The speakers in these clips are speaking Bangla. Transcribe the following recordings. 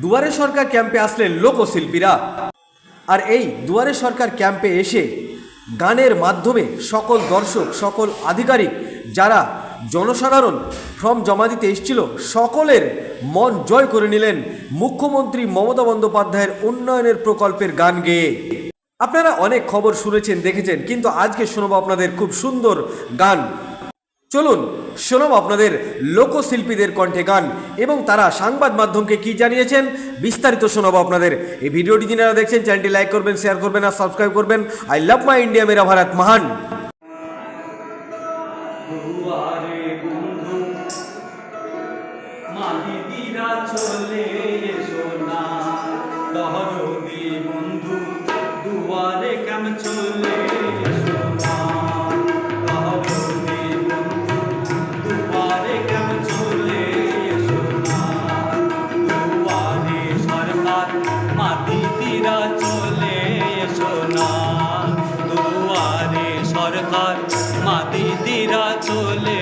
দুয়ারে সরকার ক্যাম্পে আসলেন লোকশিল্পীরা। আর এই দুয়ারে সরকার ক্যাম্পে এসে গানের মাধ্যমে সকল দর্শক, সকল আধিকারিক যারা জনসাধারণ ফর্ম জমা দিতে এসেছিল, সকলের মন জয় করে নিলেন মুখ্যমন্ত্রী মমতা বন্দ্যোপাধ্যায়ের উন্নয়নের প্রকল্পের গান গেয়ে। আপনারা অনেক খবর শুনেছেন, দেখেছেন, কিন্তু আজকে শোনাবো আপনাদের খুব সুন্দর গান। চলুন শোনাবো আপনাদের লোকশিল্পীদের কণ্ঠে গান এবং তারা সংবাদ মাধ্যমকে কি জানিয়েছেন বিস্তারিত শোনাবো আপনাদের। এই ভিডিওটি যারা দেখছেন, চ্যানেলটি লাইক করবেন শেয়ার করবেন আর সাবস্ক্রাইব করবেন। আই লাভ মাই ইন্ডিয়া মেরা ভারত মহান চলে দিদিরা চলে সোনা দুয়ারে সরকার মা দিদিরা চলে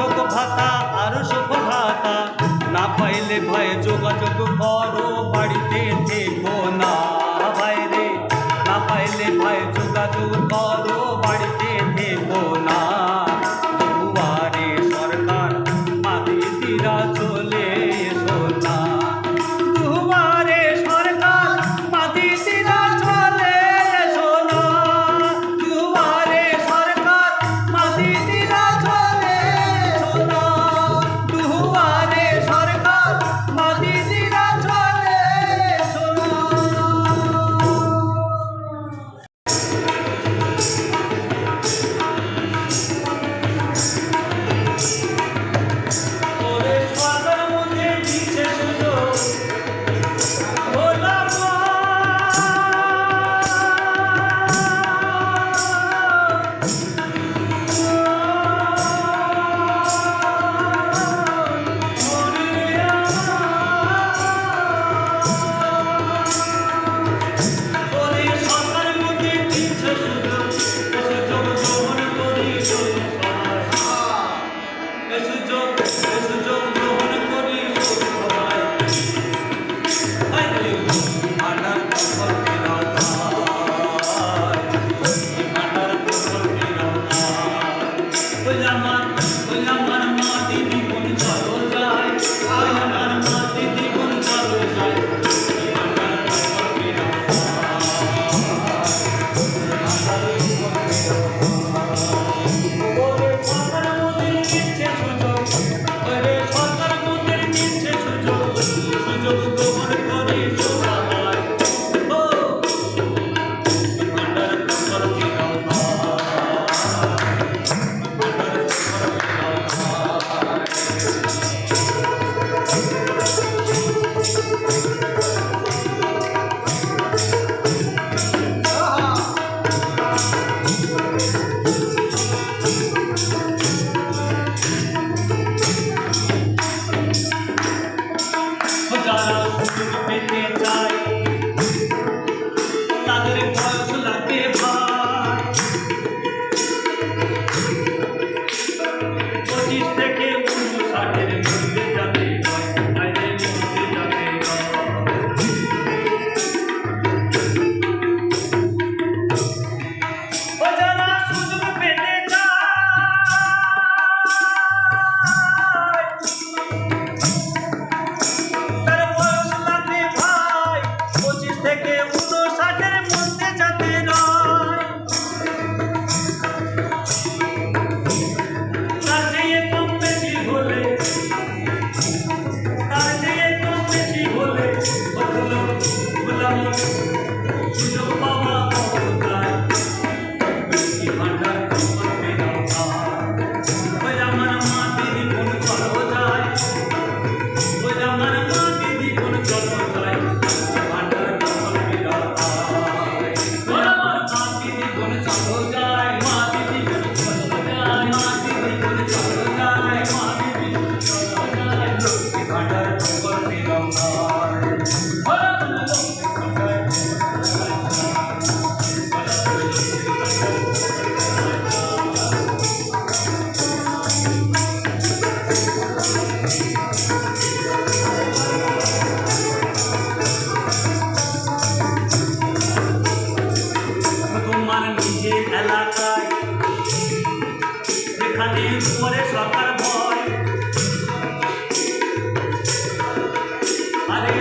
কৃষক ভাতা, আর সুখ ভাতা। না পাইলে ভাই যোগাযোগ করো, বাড়িতে থেকো না বাইরে না পাইলে ভাই যোগাযোগ করো, বাড়িতে থেকো না। সরকার মা দিদিরা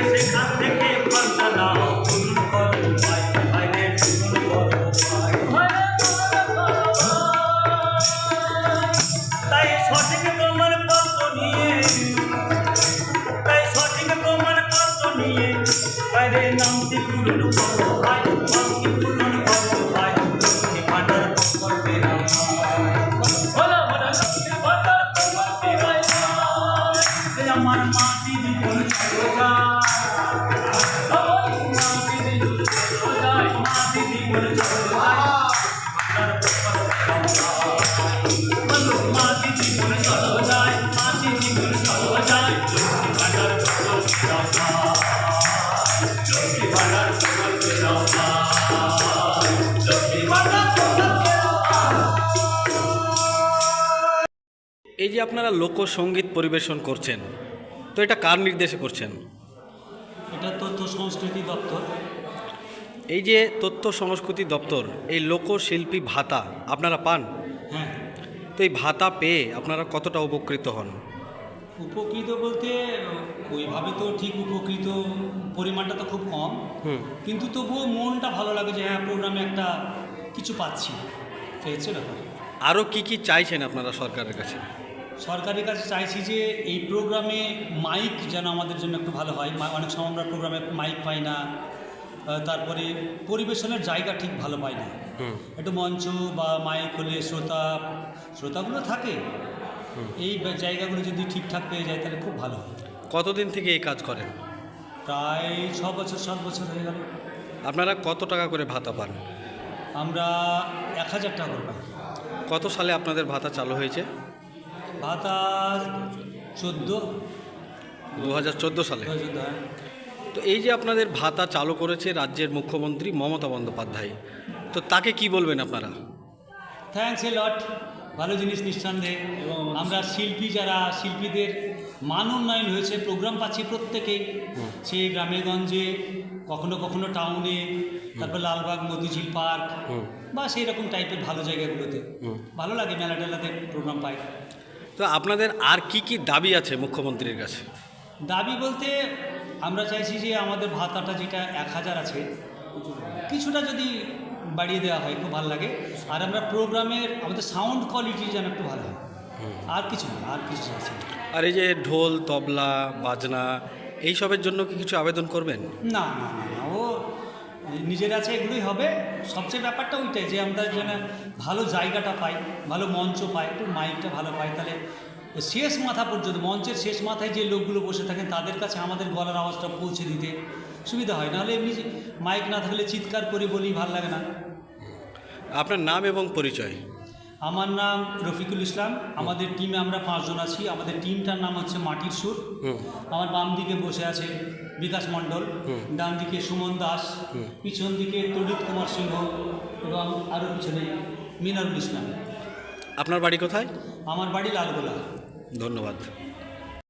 আরে সেখান থেকে এই যে আপনারা লোকসঙ্গীত পরিবেশন করছেন তো এটা কার নির্দেশে করছেন? এটা তথ্য সংস্কৃতি দপ্তর। এই যে তথ্য সংস্কৃতি দপ্তর এই লোকশিল্পী ভাতা আপনারা পান? হ্যাঁ। তো এই ভাতা পেয়ে আপনারা কতটা উপকৃত হন? উপকৃত বলতে ওইভাবে তো ঠিক উপকৃত পরিমাণটা তো খুব কম। হুম। কিন্তু তবুও মনটা ভালো লাগে যে হ্যাঁ প্রোগ্রামে একটা কিছু পাচ্ছি। হচ্ছে ব্যাপার। আরও কি কি চাইছেন আপনারা সরকারের কাছে? সরকারের কাছে চাইছি যে এই প্রোগ্রামে মাইক যেন আমাদের জন্য একটু ভালো হয়। অনেক সময় আমরা প্রোগ্রামে মাইক পাই না। তারপরে পরিবেশনের জায়গা ঠিক ভালো পাই না। একটু মঞ্চ বা মাইক হলে শ্রোতা শ্রোতাগুলো থাকে। এই জায়গাগুলো যদি ঠিকঠাক পেয়ে যায় তাহলে খুব ভালো হয়। কতদিন থেকে এই কাজ করেন? প্রায় ছ বছর সাত বছর হয়ে গেল। আপনারা কত টাকা করে ভাতা পান? আমরা এক হাজার টাকা করে পাই। কত সালে আপনাদের ভাতা চালু হয়েছে? ভাতা চোদ্দ। দু হাজার চোদ্দ সালে। হ্যাঁ। তো এই যে আপনাদের ভাতা চালু করেছে রাজ্যের মুখ্যমন্ত্রী মমতা বন্দ্যোপাধ্যায় তো তাকে কি বলবেন আপনারা? থ্যাংকস এ লট ভালো জিনিস নিঃসন্দেহে। আমরা শিল্পী যারা শিল্পীদের মান উন্নয়ন হয়েছে প্রোগ্রাম পাচ্ছি প্রত্যেকেই সে গ্রামে গঞ্জে কখনো কখনো টাউনে তারপর লালবাগ মতিঝিল পার্ক বা সেই রকম টাইপের ভালো জায়গাগুলোতে। ভালো লাগে মেলা টেলাতে প্রোগ্রাম পাই তো আপনাদের আর কি কি দাবি আছে মুখ্যমন্ত্রীর কাছে? দাবি বলতে আমরা চাইছি যে আমাদের ভাতাটা যেটা এক হাজার আছে কিছুটা যদি বাড়িয়ে দেওয়া হয় খুব ভালো লাগে। আর আমরা প্রোগ্রামের আমাদের সাউন্ড কোয়ালিটি যেন একটু ভালো হয়। আর কিছু না আর কিছু না। আর এই যে ঢোল তবলা বাজনা এইসবের জন্য কি কিছু আবেদন করবেন? না না না না ও নিজের আছে এগুলোই হবে। সবচেয়ে ব্যাপারটা ওইটাই যে আমরা যেন ভালো জায়গাটা পাই, ভালো মঞ্চ পাই, একটু মাইকটা ভালো পাই, তাহলে শেষ মাথা পর্যন্ত, মঞ্চের শেষ মাথায় যে লোকগুলো বসে থাকেন, তাদের কাছে আমাদের গলার আওয়াজটা পৌঁছে দিতে সুবিধা হয়। নাহলে এমনি মাইক না থাকলে চিৎকার করি বলি ভালো লাগে না। আপনার নাম এবং পরিচয়? আমার নাম রফিকুল ইসলাম। আমাদের টিমে আমরা পাঁচজন আছি। আমাদের টিমটার নাম হচ্ছে মাটির সুর। আমার বাম দিকে বসে আছে বিকাশ মণ্ডল। ডান দিকে সুমন দাস। পিছন দিকে তড়িৎ কুমার সিংহ এবং আরও পিছনে মিনারুল ইসলাম। আপনার বাড়ি কোথায়? আমার বাড়ি লালগোলা। ধন্যবাদ।